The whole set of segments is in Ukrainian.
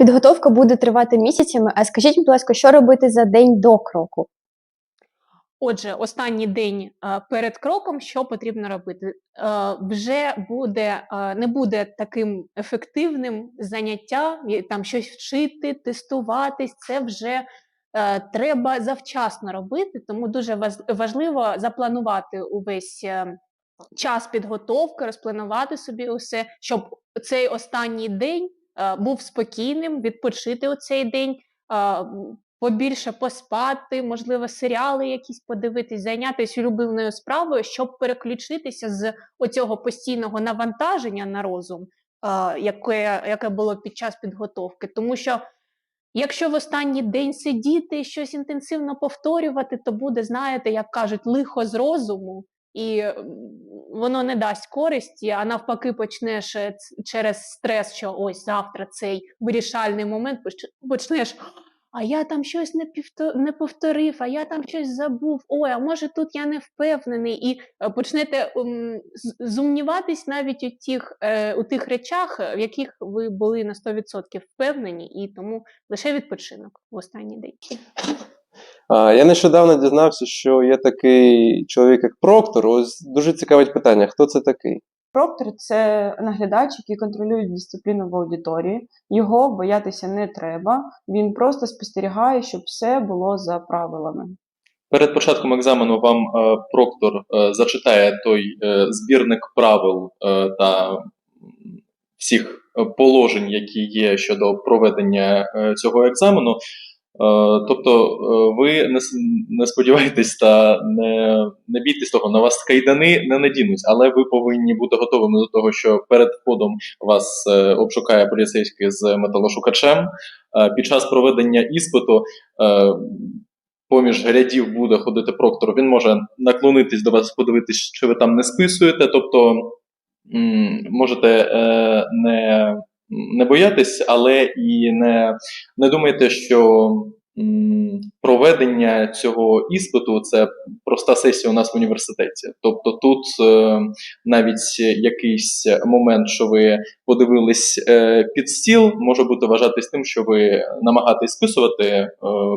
Підготовка буде тривати місяцями. А скажіть, будь ласка, що робити за день до кроку? Отже, останній день е, перед кроком, що потрібно робити? Е, Вже буде е, не буде таким ефективним заняття, там щось вчити, тестуватись. Це вже треба завчасно робити, тому дуже важливо запланувати увесь час підготовки, розпланувати собі усе, щоб цей останній день був спокійним, відпочити у цей день. е, побільше поспати, можливо, серіали якісь подивитись, зайнятися улюбленою справою, щоб переключитися з оцього постійного навантаження на розум, е, яке, яке було під час підготовки. Тому що якщо в останній день сидіти і щось інтенсивно повторювати, то буде, знаєте, як кажуть, лихо з розуму. І воно не дасть користі, а навпаки, почнеш е, через стрес, що ось завтра цей вирішальний момент поч- почнеш а я там щось не не повторив, а я там щось забув. Ой, а може тут я не впевнений, і е, почнете м, зумніватись навіть у тих, е, у тих речах, е, в яких ви були на 100% впевнені, і тому лише відпочинок в останній день. Я нещодавно дізнався, що є такий чоловік, як Проктор. Ось дуже цікавить питання: хто це такий? Проктор це наглядач, який контролює дисципліну в аудиторії. Його боятися не треба. Він просто спостерігає, щоб все було за правилами. Перед початком екзамену вам е, проктор е, зачитає той е, збірник правил е, та всіх е, положень, які є щодо проведення е, цього екзамену. Е, тобто е, ви не, сподівайтесь та не, не бійтесь того, на вас кайдани не надінуть, але ви повинні бути готовими до того, що перед входом вас е, обшукає поліцейський з металошукачем. Під час проведення іспиту поміж рядів буде ходити проктор, він може наклонитись до вас, подивитись, чи ви там не списуєте. Тобто можете не, не боятись, але і не, не думайте, що проведення цього іспиту це проста сесія у нас в університеті. Тобто тут е, навіть якийсь момент, що ви подивились е, під стіл, може бути вважатись тим, що ви намагаєтесь списувати. Е,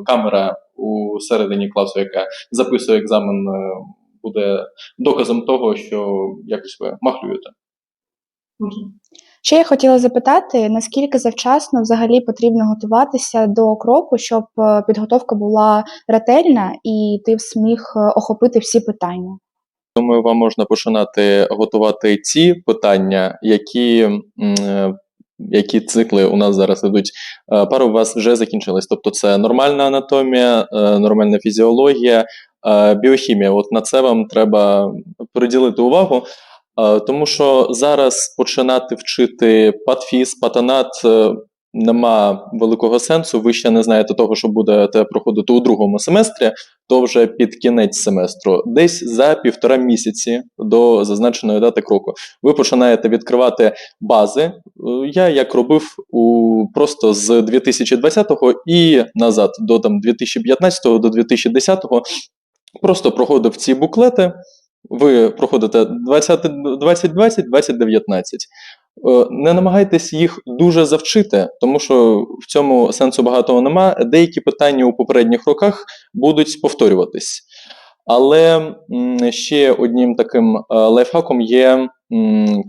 камера у середині класу, яка записує екзамен, буде доказом того, що якось ви махлюєте. Ще я хотіла запитати, наскільки завчасно взагалі потрібно готуватися до кроку, щоб е, підготовка була ретельна і ти зміг е, охопити всі питання. Думаю, вам можна починати готувати ті питання, які, е, які цикли у нас зараз ідуть. Пара у вас вже закінчились. Тобто, це нормальна анатомія, нормальна фізіологія, біохімія. От на це вам треба приділити увагу. Е, Тому що зараз починати вчити патфіз, патанат е, нема великого сенсу. Ви ще не знаєте того, що будете проходити у другому семестрі, то вже під кінець семестру, десь за півтора місяці до зазначеної дати кроку, ви починаєте відкривати бази. Е, Я як робив у просто з 2020-го і назад до там 2015-го до 2010-го, просто проходив ці буклети. Ви проходите 2020, 2019. Е, Не намагайтесь їх дуже завчити, тому що в цьому сенсу багатого нема. Деякі питання у попередніх роках будуть повторюватись. Але ще одним таким е, лайфхаком є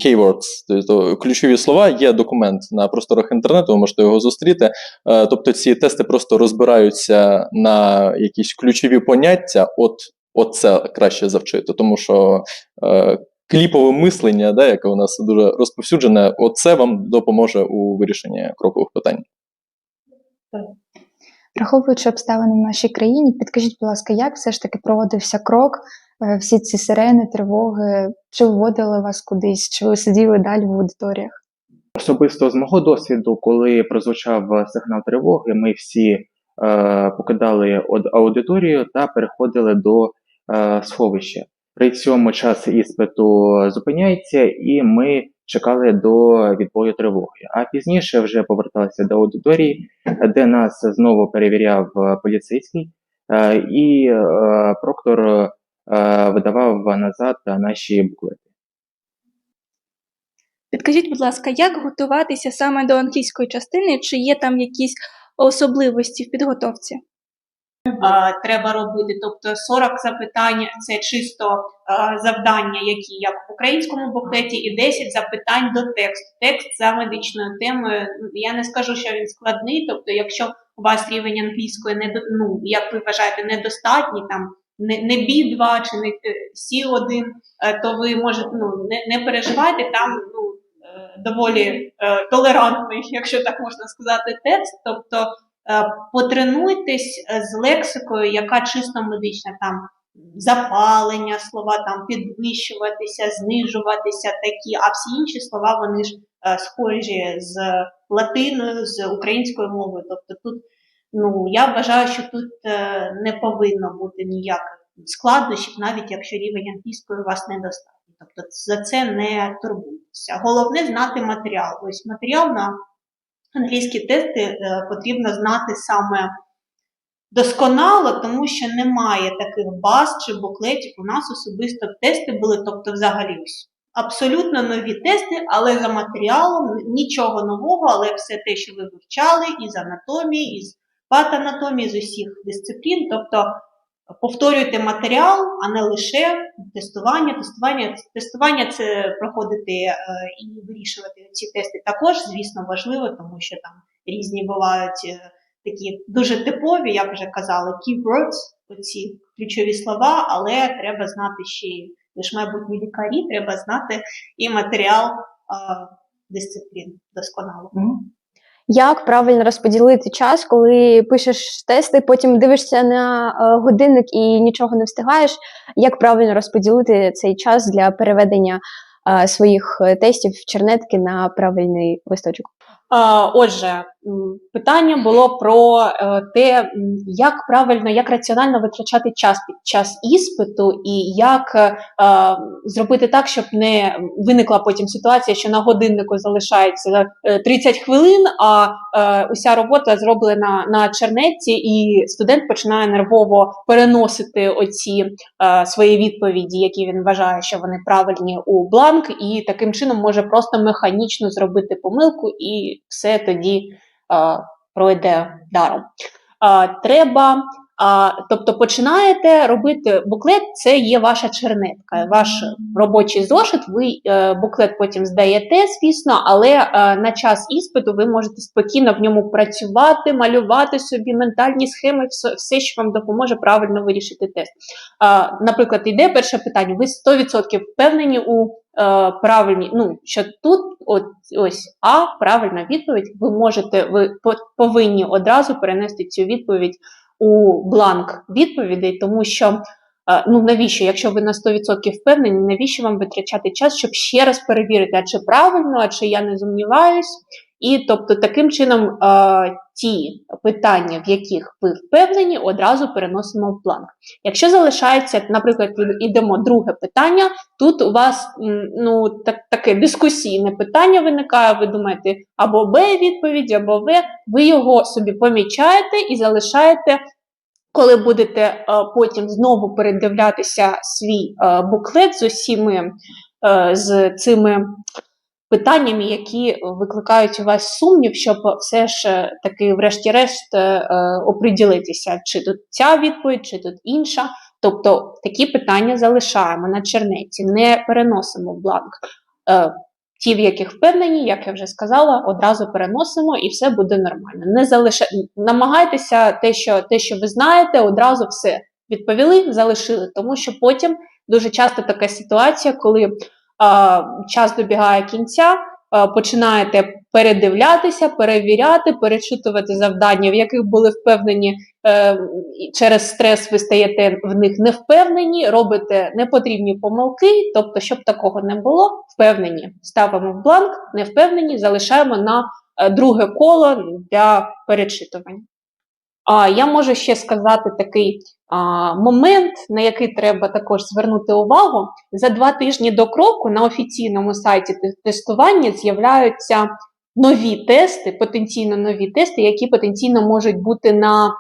keywords, тобто ключові слова. Є документ на просторах інтернету, ви можете його зустріти. Е, Тобто ці тести просто розбираються на якісь ключові поняття. От, от це краще завчити, тому що е, кліпове мислення, да, яке у нас дуже розповсюджене, от це вам допоможе у вирішенні крокових питань. Враховуючи обставини в нашій країні, підкажіть, будь ласка, як все ж таки проводився крок, е, всі ці сирени, тривоги, чи виводили вас кудись, чи ви сиділи далі в аудиторіях? Особисто з мого досвіду, коли прозвучав сигнал тривоги, ми всі е, покидали од- аудиторію та переходили до е, сховища. При цьому час іспиту зупиняється, і ми чекали до відбою тривоги. А пізніше вже поверталися до аудиторії, де нас знову перевіряв е, поліцейський, е, і проктор видавав назад наші буклети. Підкажіть, будь ласка, як готуватися саме до англійської частини? Чи є там якісь особливості в підготовці? Треба робити. Тобто 40 запитань це чисто завдання, які як в українському буклеті, і 10 запитань до тексту. Текст за медичною темою. Я не скажу, що він складний. Тобто, якщо у вас рівень англійської не ну, як ви вважаєте, недостатній, там не, не B2 чи не е, C1, е, то ви можете ну не, не переживайте там. ну е, Доволі е, толерантний, якщо так можна сказати, текст. Тобто потренуйтесь е, з лексикою, яка чисто медична, там запалення, слова там підвищуватися, знижуватися такі, а всі інші слова вони ж е, схожі з латиною, з українською мовою. Тобто тут ну я вважаю, що тут е, не повинно бути ніяких складнощів, навіть якщо рівень англійської у вас недостатній. Тобто за це не турбуйтеся. Головне знати матеріал. Ось матеріал на англійські тести е, потрібно знати саме досконало, тому що немає таких баз чи буклетів. У нас особисто тести були, тобто взагалі ось абсолютно нові тести, але за матеріалом нічого нового, але все те, що ви вивчали із анатомії, із патанатомії, з усіх дисциплін. Тобто повторюйте матеріал, а не лише тестування. Тестування, тестування це проходити е, і вирішувати ці тести також, звісно, важливо, тому що там різні бувають е, такі дуже типові, як вже казали, keywords, оці ключові слова, але треба знати ще ви ж лікарі, треба знати і матеріал е, дисциплін досконало. Як правильно розподілити час, коли пишеш тести, потім дивишся на е, годинник і нічого не встигаєш? Як правильно розподілити цей час для переведення е, своїх е, тестів в чернетки на правильний листочок? Отже, питання було про е, те, як правильно, як раціонально витрачати час під час іспиту, і як е, зробити так, щоб не виникла потім ситуація, що на годиннику залишається е, 30 хвилин, а е, уся робота зроблена на чернетці, і студент починає нервово переносити оці е, свої відповіді, які він вважає, що вони правильні у бланк, і таким чином може просто механічно зробити помилку, і все тоді е, пройде даром. Е, треба, е, тобто починаєте робити буклет, це є ваша чернетка, ваш робочий зошит. Ви е, буклет потім здаєте, звісно, але е, на час іспиту ви можете спокійно в ньому працювати, малювати собі ментальні схеми, все, все що вам допоможе правильно вирішити тест. Е, наприклад, йде перше питання. Ви 100% впевнені у е, правильній, ну що тут от, ось А, правильна відповідь. Ви можете, ви по- повинні одразу перенести цю відповідь у бланк відповідей, тому що е, ну навіщо, якщо ви на 100% впевнені, навіщо вам витрачати час, щоб ще раз перевірити, а чи правильно, а чи я не сумніваюсь. І тобто таким чином е, ті питання, в яких ви впевнені, одразу переносимо в бланк. Якщо залишається, наприклад, ідемо друге питання, тут у вас ну, так, таке дискусійне питання виникає, ви думаєте або Б відповідь, або В, ви його собі помічаєте і залишаєте. Коли будете е, потім знову передивлятися свій е, буклет з усіми з цими питаннями, які викликають у вас сумнів, щоб все ж е, таки, врешті-решт, е, е, оприділитися, чи тут ця відповідь, чи тут інша. Тобто такі питання залишаємо на чернеці, не переносимо в бланк. Ті, в яких впевнені, як я вже сказала, одразу переносимо і все буде нормально. Не залиша... Намагайтеся те, що те, що ви знаєте, одразу все відповіли, залишили, тому що потім дуже часто така ситуація, коли час добігає кінця, починаєте передивлятися, перевіряти, перечитувати завдання, в яких були впевнені е, через стрес, ви стаєте в них невпевнені, робите непотрібні помилки. Тобто, щоб такого не було, впевнені ставимо в бланк, не впевнені, залишаємо на е, друге коло для перечитування. А я можу ще сказати такий момент, на який треба також звернути увагу. За два тижні до кроку на офіційному сайті тестування з'являються нові тести, потенційно нові тести, які потенційно можуть бути на е,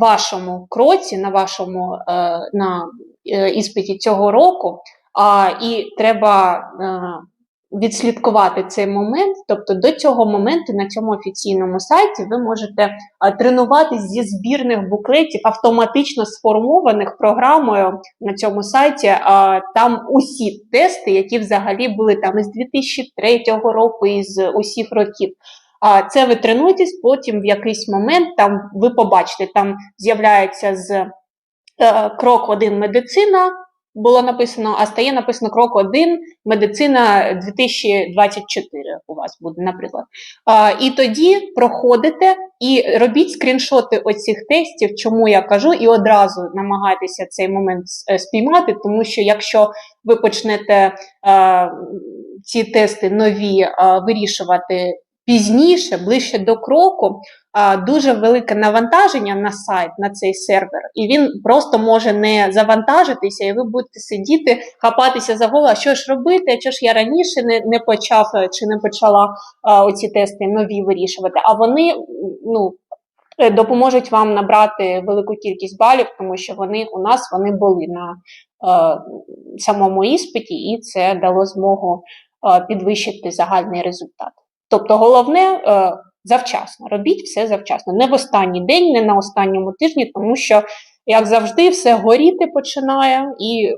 вашому кроці, на вашому е, на е, іспиті цього року. І треба відслідкувати цей момент. Тобто до цього моменту на цьому офіційному сайті ви можете тренуватись зі збірних буклетів, автоматично сформованих програмою на цьому сайті. А, там усі тести, які взагалі були там із 2003 року, із усіх років. А це ви тренуєтесь, потім в якийсь момент там ви побачите, там з'являється з е, крок 1 медицина. Було написано, а стає написано крок 1 медицина 2024 у вас буде, наприклад. А, і тоді проходите і робіть скріншоти оцих тестів, чому я кажу, і одразу намагайтеся цей момент е, спіймати, тому що якщо ви почнете е, ці тести нові е, вирішувати пізніше, ближче до кроку, дуже велике навантаження на сайт, на цей сервер, і він просто може не завантажитися, і ви будете сидіти, хапатися за голову, а що ж робити, а що ж я раніше не, не почав е, чи не почала а, оці тести нові вирішувати. А вони ну, е, допоможуть вам набрати велику кількість балів, тому що вони у нас вони були на е, самому іспиті, і це дало змогу підвищити загальний результат. Тобто головне е, завчасно, робіть все завчасно. Не в останній день, не на останньому тижні, тому що, як завжди, все горіти починає і,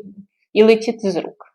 і летіти з рук.